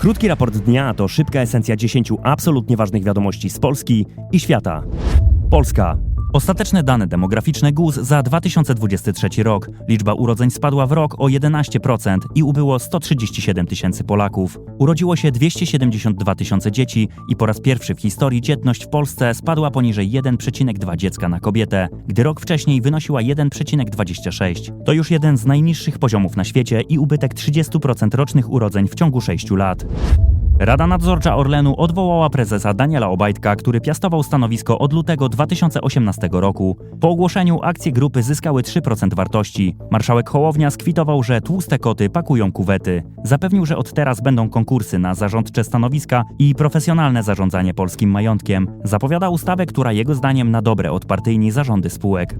Krótki raport dnia to szybka esencja 10 absolutnie ważnych wiadomości z Polski i świata. Polska. Ostateczne dane demograficzne GUS za 2023 rok. Liczba urodzeń spadła w rok o 11% i ubyło 137 tysięcy Polaków. Urodziło się 272 tysiące dzieci i po raz pierwszy w historii dzietność w Polsce spadła poniżej 1,2 dziecka na kobietę, gdy rok wcześniej wynosiła 1,26. To już jeden z najniższych poziomów na świecie i ubytek 30% rocznych urodzeń w ciągu 6 lat. Rada Nadzorcza Orlenu odwołała prezesa Daniela Obajtka, który piastował stanowisko od lutego 2018 roku. Po ogłoszeniu akcje grupy zyskały 3% wartości. Marszałek Hołownia skwitował, że tłuste koty pakują kuwety. Zapewnił, że od teraz będą konkursy na zarządcze stanowiska i profesjonalne zarządzanie polskim majątkiem. Zapowiada ustawę, która jego zdaniem na dobre odpartyjni zarządy spółek.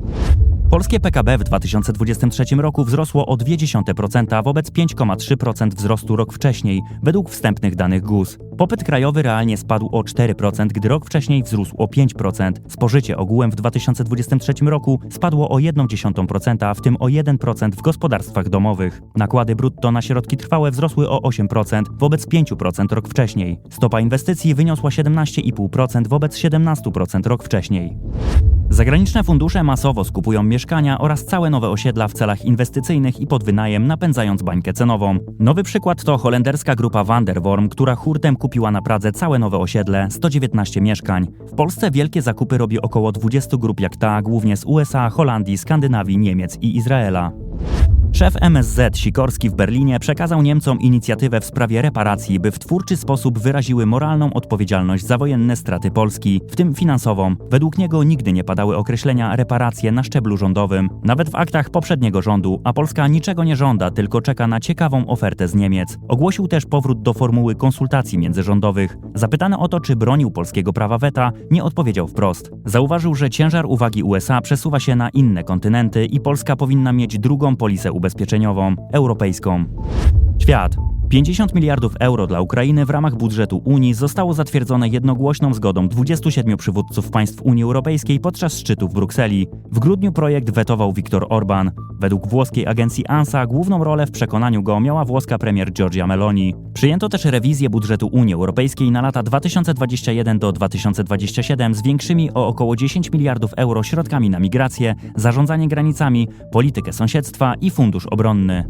Polskie PKB w 2023 roku wzrosło o 0,2% wobec 5,3% wzrostu rok wcześniej, według wstępnych danych GUS. Popyt krajowy realnie spadł o 4%, gdy rok wcześniej wzrósł o 5%. Spożycie ogółem w 2023 roku spadło o 0,1%, w tym o 1% w gospodarstwach domowych. Nakłady brutto na środki trwałe wzrosły o 8% wobec 5% rok wcześniej. Stopa inwestycji wyniosła 17,5% wobec 17% rok wcześniej. Zagraniczne fundusze masowo skupują mieszkania oraz całe nowe osiedla w celach inwestycyjnych i pod wynajem, napędzając bańkę cenową. Nowy przykład to holenderska grupa Vanderworm, która hurtem kupiła na Pradze całe nowe osiedle, 119 mieszkań. W Polsce wielkie zakupy robi około 20 grup jak ta, głównie z USA, Holandii, Skandynawii, Niemiec i Izraela. Szef MSZ Sikorski w Berlinie przekazał Niemcom inicjatywę w sprawie reparacji, by w twórczy sposób wyraziły moralną odpowiedzialność za wojenne straty Polski, w tym finansową. Według niego nigdy nie padały określenia reparacje na szczeblu rządowym, nawet w aktach poprzedniego rządu, a Polska niczego nie żąda, tylko czeka na ciekawą ofertę z Niemiec. Ogłosił też powrót do formuły konsultacji międzyrządowych. Zapytany o to, czy bronił polskiego prawa weta, nie odpowiedział wprost. Zauważył, że ciężar uwagi USA przesuwa się na inne kontynenty i Polska powinna mieć drugą polisę ubezpieczeniową, europejską. Świat. 50 miliardów euro dla Ukrainy w ramach budżetu Unii zostało zatwierdzone jednogłośną zgodą 27 przywódców państw Unii Europejskiej podczas szczytu w Brukseli. W grudniu projekt wetował Viktor Orban. Według włoskiej agencji ANSA główną rolę w przekonaniu go miała włoska premier Giorgia Meloni. Przyjęto też rewizję budżetu Unii Europejskiej na lata 2021 do 2027 z większymi o około 10 miliardów euro środkami na migrację, zarządzanie granicami, politykę sąsiedztwa i fundusz obronny.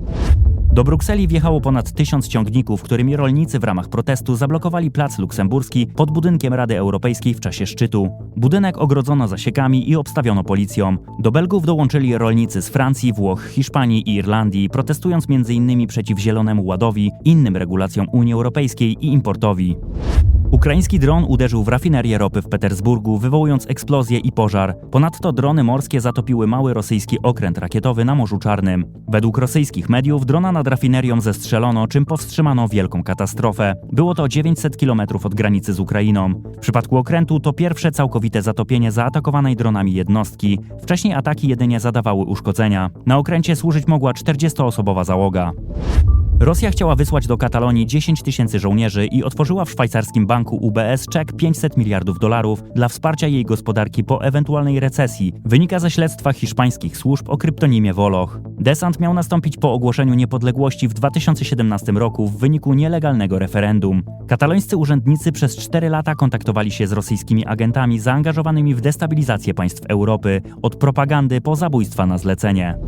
Do Brukseli wjechało ponad tysiąc ciągników, którymi rolnicy w ramach protestu zablokowali plac luksemburski pod budynkiem Rady Europejskiej w czasie szczytu. Budynek ogrodzono zasiekami i obstawiono policją. Do Belgów dołączyli rolnicy z Francji, Włoch, Hiszpanii i Irlandii, protestując m.in. przeciw Zielonemu Ładowi, innym regulacjom Unii Europejskiej i importowi. Ukraiński dron uderzył w rafinerię ropy w Petersburgu, wywołując eksplozję i pożar. Ponadto drony morskie zatopiły mały rosyjski okręt rakietowy na Morzu Czarnym. Według rosyjskich mediów drona nad rafinerią zestrzelono, czym powstrzymano wielką katastrofę. Było to 900 km od granicy z Ukrainą. W przypadku okrętu to pierwsze całkowite zatopienie zaatakowanej dronami jednostki. Wcześniej ataki jedynie zadawały uszkodzenia. Na okręcie służyć mogła 40-osobowa załoga. Rosja chciała wysłać do Katalonii 10 tysięcy żołnierzy i otworzyła w szwajcarskim banku UBS czek 500 miliardów dolarów dla wsparcia jej gospodarki po ewentualnej recesji, wynika ze śledztwa hiszpańskich służb o kryptonimie Woloch. Desant miał nastąpić po ogłoszeniu niepodległości w 2017 roku w wyniku nielegalnego referendum. Katalońscy urzędnicy przez 4 lata kontaktowali się z rosyjskimi agentami zaangażowanymi w destabilizację państw Europy, od propagandy po zabójstwa na zlecenie.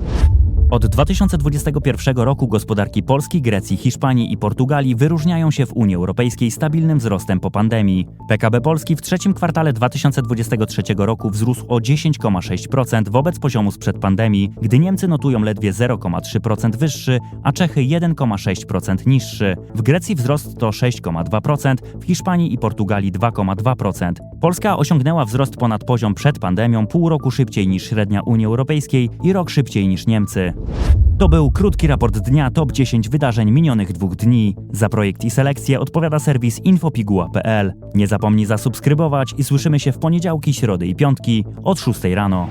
Od 2021 roku gospodarki Polski, Grecji, Hiszpanii i Portugalii wyróżniają się w Unii Europejskiej stabilnym wzrostem po pandemii. PKB Polski w trzecim kwartale 2023 roku wzrósł o 10,6% wobec poziomu sprzed pandemii, gdy Niemcy notują ledwie 0,3% wyższy, a Czechy 1,6% niższy. W Grecji wzrost to 6,2%, w Hiszpanii i Portugalii 2,2%. Polska osiągnęła wzrost ponad poziom przed pandemią pół roku szybciej niż średnia Unii Europejskiej i rok szybciej niż Niemcy. To był krótki raport dnia top 10 wydarzeń minionych dwóch dni. Za projekt i selekcję odpowiada serwis infopiguła.pl. Nie zapomnij zasubskrybować i słyszymy się w poniedziałki, środy i piątki od 6 rano.